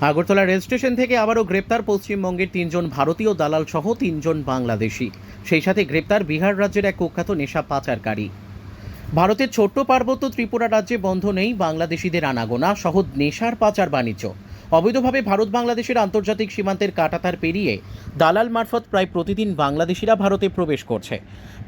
Agartala rail station থেকে আবারও গ্রেপ্তার পশ্চিমবঙ্গের তিনজন ভারতীয় দালাল সহ তিনজন বাংলাদেশি। সেই সাথে গ্রেপ্তার বিহার রাজ্যের এক কুখ্যাত নেশা পাচারকারী। ভারতের ছোট্ট পার্বত্য ত্রিপুরা রাজ্যে বন্ধ নেই বাংলাদেশিদের আনাগোনা সহ নেশার পাচার বাণিজ্য। অবৈধভাবে ভারত বাংলাদেশের আন্তর্জাতিক সীমান্তের কাটাতার পেরিয়ে দালাল মারফত প্রায় প্রতিদিন বাংলাদেশিরা ভারতে প্রবেশ করছে।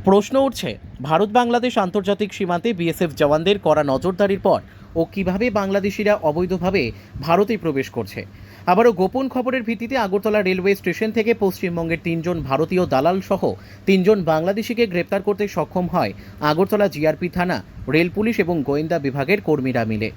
প্রশ্ন উঠছে, ভারত বাংলাদেশ আন্তর্জাতিক সীমান্তে বিএসএফ জওয়ানদের করা নজরদারির পর ও কীভাবে বাংলাদেশিরা অবৈধভাবে ভারতে প্রবেশ করছে? আবারও গোপন খবরের ভিত্তিতে আগরতলা রেলওয়ে স্টেশন থেকে পশ্চিমবঙ্গের তিনজন ভারতীয় দালাল সহ তিনজন বাংলাদেশিকে গ্রেপ্তার করতে সক্ষম হয় আগরতলা জিআরপি থানা, রেল পুলিশ এবং গোয়েন্দা বিভাগের কর্মীরা মিলে।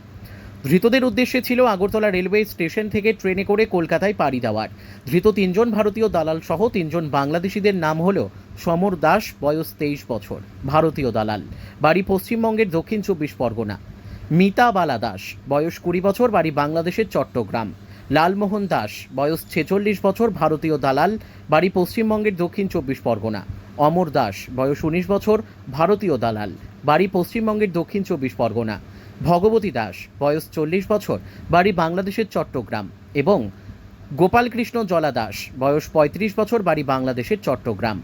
ধৃতদের উদ্দেশ্যে ছিল আগরতলা রেলওয়ে স্টেশন থেকে ট্রেনে করে কলকাতায় পাড়ি দেওয়ার। ধৃত তিনজন ভারতীয় দালাল সহ তিনজন বাংলাদেশিদের নাম হল সমর দাস, বয়স তেইশ বছর, ভারতীয় দালাল। বাড়ি পশ্চিমবঙ্গের দক্ষিণ চব্বিশ পরগনা। মিতা বালা দাস, বয়স কুড়ি বছর, বাড়ি বাংলাদেশের চট্টগ্রাম। লালমোহন দাস, বয়স ছেচল্লিশ বছর, ভারতীয় দালাল, বাড়ি পশ্চিমবঙ্গের দক্ষিণ চব্বিশ পরগনা। অমর দাস, বয়স উনিশ বছর, ভারতীয় দালাল, বাড়ি পশ্চিমবঙ্গের দক্ষিণ চব্বিশ পরগনা। ভগবতী দাস, বয়স চল্লিশ বছর, বাড়ি বাংলাদেশের চট্টগ্রাম এবং গোপালকৃষ্ণ জলা দাস, বয়স পঁয়ত্রিশ বছর, বাড়ি বাংলাদেশের চট্টগ্রাম।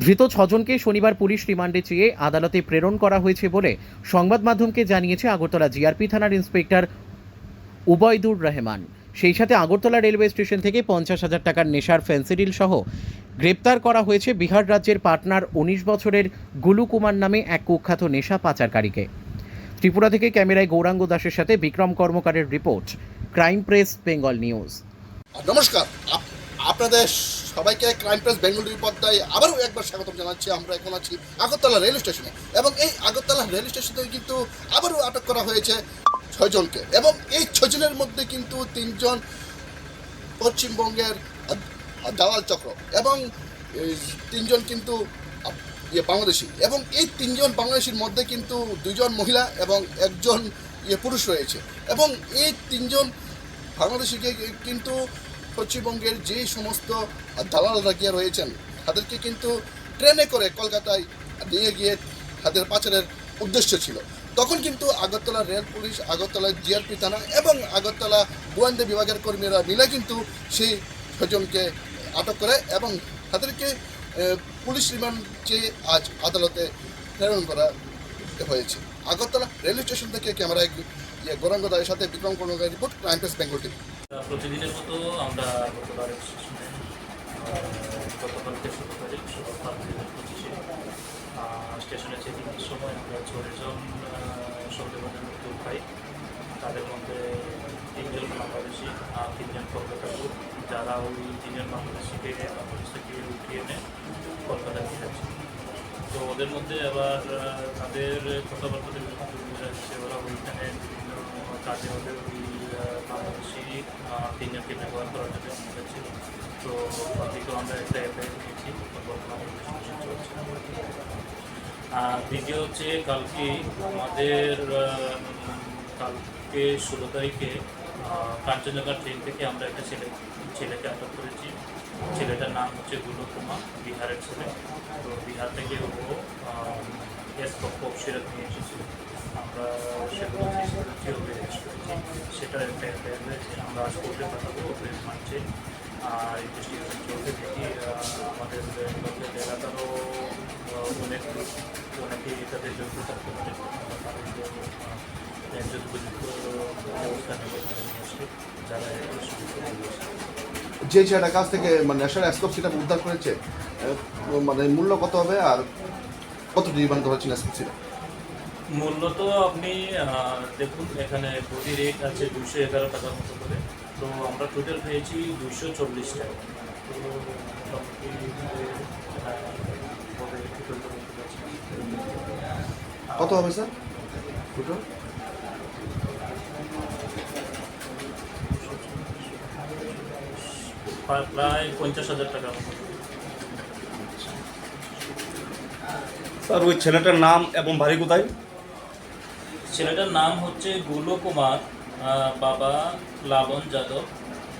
ধৃত ছজনকে শনিবার পুলিশ রিমান্ডে চেয়ে আদালতে প্রেরণ করা হয়েছে বলে সংবাদ মাধ্যমকে জানিয়েছে আগরতলা জিআরপি থানার ইন্সপেক্টর উবয়দুর রহমান। সেই সাথে আগরতলা রেলওয়ে স্টেশন থেকে পঞ্চাশ হাজার টাকার নেশার ফেন্সিডিল সহ গ্রেপ্তার করা হয়েছে বিহার রাজ্যের পাটনার উনিশ বছরের গুলু কুমার নামে এক কুখ্যাত নেশা পাচারকারীকে। ত্রিপুরা থেকে ক্যামেরায় গৌরাঙ্গ দাসের সাথে Bikram কর্মকারের report, crime press, Bengal news. নমস্কার। আপ- আপনাদের সবাইকে ক্রাইম প্রেস, বেঙ্গলি পদ্মায় আবারও একবার স্বাগত জানাচ্ছি। আমরা এখন আছি আগরতলা রেল স্টেশনে এবং এই আগরতলা রেল স্টেশনে কিন্তু আবারও আটক করা হয়েছে ছয়জনকে এবং এই ছয়জনের মধ্যে কিন্তু তিনজন পশ্চিমবঙ্গের দালাল চক্র এবং তিনজন কিন্তু ইয়ে বাংলাদেশি এবং এই তিনজন বাংলাদেশির মধ্যে কিন্তু দুজন মহিলা এবং একজন ইয়ে পুরুষ রয়েছে। এবং এই তিনজন বাংলাদেশিকে কিন্তু পশ্চিমবঙ্গের যে সমস্ত দালালরা গিয়ে রয়েছেন, তাদেরকে কিন্তু ট্রেনে করে কলকাতায় নিয়ে গিয়ে তাদের পাচারের উদ্দেশ্য ছিল। তখন কিন্তু Agartala rail police, Agartala GRP থানা এবং আগরতলা গোয়েন্দা বিভাগের কর্মীরা মিলে কিন্তু সেই ছজনকে আটক করে এবং তাদেরকে পুলিশ রিমান্ড চেয়ে আজ আদালতে প্রেরণ করা হয়েছে। আগরতলা রেলওয়ে স্টেশন থেকে ক্যামেরায় ইয়ে গৌরাঙ্গ দায়ের সাথে Bikram কর্মকারী report, crime press, Bengal TV. প্রতিদিনের মতো আমরা স্টেশনে গতকালকে শুরু করি সকাল পঁচিশে স্টেশনে চেকিংয়ের সময় আমরা ছয়জন সন্দেহজনক পাই তাদের মধ্যে তিনজন বাংলাদেশি আর তিনজন কলকাতার লোক যারা ওই তিনজন বাংলাদেশিকে বাংলাদেশ থেকে উঠিয়ে এনে কলকাতা যাচ্ছে। তো ওদের মধ্যে আবার তাদের কথাবার্তা থেকে যতদূর বোঝা যাচ্ছে। ওরা ওইখানে বিভিন্ন কাজে ওদের ওই বাংলাদেশি তিনজনকে ব্যবহার করার জন্য ছিল। তো বাকিকেও আমরা একটা এফআইআর নিয়েছি বর্তমানে চলছে। আর দ্বিতীয় হচ্ছে কালকে আমাদের আহ, কালকে ষোলো তারিখে আহ, কাঞ্চনজঙ্ঘা ট্রেন থেকে আমরা একটা ছেলে ছেলেকে আটক করেছি। ছেলেটার নাম হচ্ছে গুলো কুমার বিহারের ছেলে। তো বিহার থেকে ও এস কপ সিরাত নিয়ে এসেছিল। আমরা সেগুলো সেটা একটা এফআইআর রয়েছে আমরা আজ কোর্টে পাঠাবো ওদের মানছে। আর ইনভেস্টিগেশন চলতে দেখি আমাদের লোকের এলাকারও অনেক অনেকে এটাতে জড়িত থাকতে পারে আসবে যারা যে ছেলেটার কাছ থেকে মানে ন্যাশনাল অ্যাসকোপ সেটা উদ্ধার করেছে মানে মূল্য কত হবে আর কত ডিমান্ড ধরেছেন অ্যাসকোপ সেটা মূল্য তো আপনি দেখুন এখানে প্রতি রেট আছে দুশো এগারো টাকার মতো করে। তো আমরা টোটাল পেয়েছি দুশো চল্লিশ টাকা। কত হবে স্যার দুটো প্রায়- পঞ্চাশ হাজার টাকার মতো স্যার ওই ছেলেটার নাম এবং বাড়ি কোথায়? ছেলেটার নাম হচ্ছে গুলো কুমার বাবা লাবণ যাদব।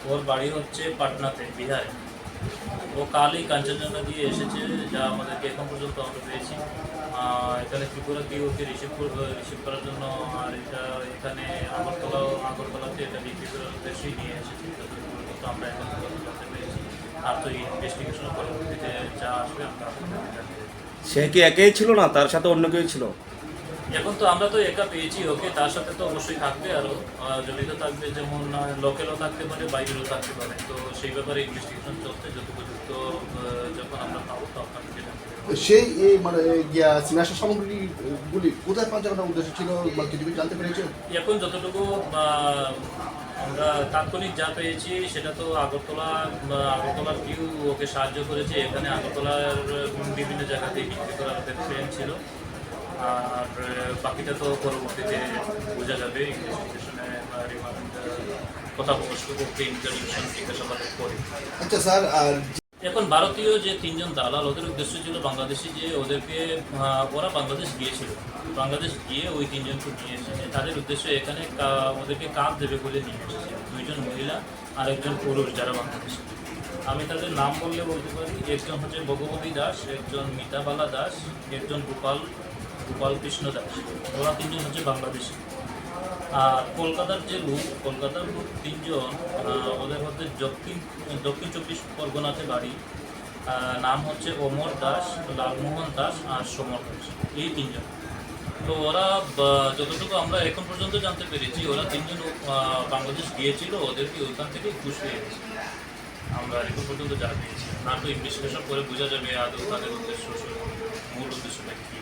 ওর বাড়ি হচ্ছে পাটনাতে বিহারে। ও কালই কাঞ্চনজঙ্ঘা দিয়ে এসেছে, যা আমাদেরকে এখন পর্যন্ত আমরা পেয়েছি। এখানে ত্রিপুরা দিয়ে ওকে রিসিভ রিসিভ করার জন্য আর এটা এখানে আগরতলা, আগরতলাতে এটা বিক্রি করার উদ্দেশ্যেই নিয়ে এসেছে। পর্যন্ত আমরা এখন পর্যন্ত পেরেছি। আর তো ইনভেস্টিগেশন পরবর্তীতে যা আসবে আমরা। সে কি একেই ছিল না? তার সাথে অন্য কেউ ছিল? এখন তো আমরা তো একা পেয়েছি ওকে তার সাথে তো অবশ্যই থাকবে আরও জড়িত থাকবে যেমন লোকেলও থাকতে পারে বাইরেও থাকতে পারে। তো সেই ব্যাপারে ইনভেস্টিগেশন চলছে যত পর্যন্ত যখন আমরা পাবো তো আপনাদেরকে সেই এই মানে নেশা সামগ্রীগুলি কোথায় পাঞ্চানোর উদ্দেশ্য ছিল বা কিছু জানতে পেরেছেন এখন যতটুকু আমরা তাৎক্ষণিক যা পেয়েছি সেটা তো আগরতলা আগরতলার কেউ ওকে সাহায্য করেছে। এখানে আগরতলার বিভিন্ন জায়গাতেই বিক্রি করার ট্রেন ছিল। আর বাকিটা তো পরবর্তীতে বোঝা যাবে ইনভেস্টিগেশনে রিমান্ড কথা ওকে ইন্টারভিউশন জিজ্ঞাসাবাদ করে আচ্ছা স্যার আর এখন ভারতীয় যে তিনজন দালাল ওদের উদ্দেশ্য ছিল বাংলাদেশি যে ওদেরকে ওরা বাংলাদেশ গিয়েছিল। বাংলাদেশ গিয়ে ওই তিনজনকে নিয়ে এসেছে তাদের উদ্দেশ্য এখানে ওদেরকে কাজ দেবে বলে নিয়ে এসেছে। দুইজন মহিলা আর একজন পুরুষ যারা বাংলাদেশি। আমি তাদের নাম বললে বলতে পারি একজন হচ্ছে ভগবতী দাস একজন মিতাবালা দাস একজন গোপাল গোপাল কৃষ্ণ দাস। ওরা তিনজন হচ্ছে বাংলাদেশি। আর কলকাতার যে লোক কলকাতার লোক তিনজন ওদের মধ্যে দক্ষিণ দক্ষিণ চব্বিশ পরগনাতে বাড়ি। নাম হচ্ছে অমর দাস, লালমোহন দাস আর সমর দাস। এই তিনজন। তো ওরা যতটুকু আমরা এখন পর্যন্ত জানতে পেরেছি, ওরা তিনজন বাংলাদেশ গিয়েছিল, ওদেরকে ওইখান থেকে খুশ হয়ে গেছে। আমরা এখন পর্যন্ত যা পেয়েছি। না তো ইনভেস্টিগেশন করে বোঝা যাবে আদৌ তাদের উদ্দেশ্য মূল উদ্দেশ্যটা কী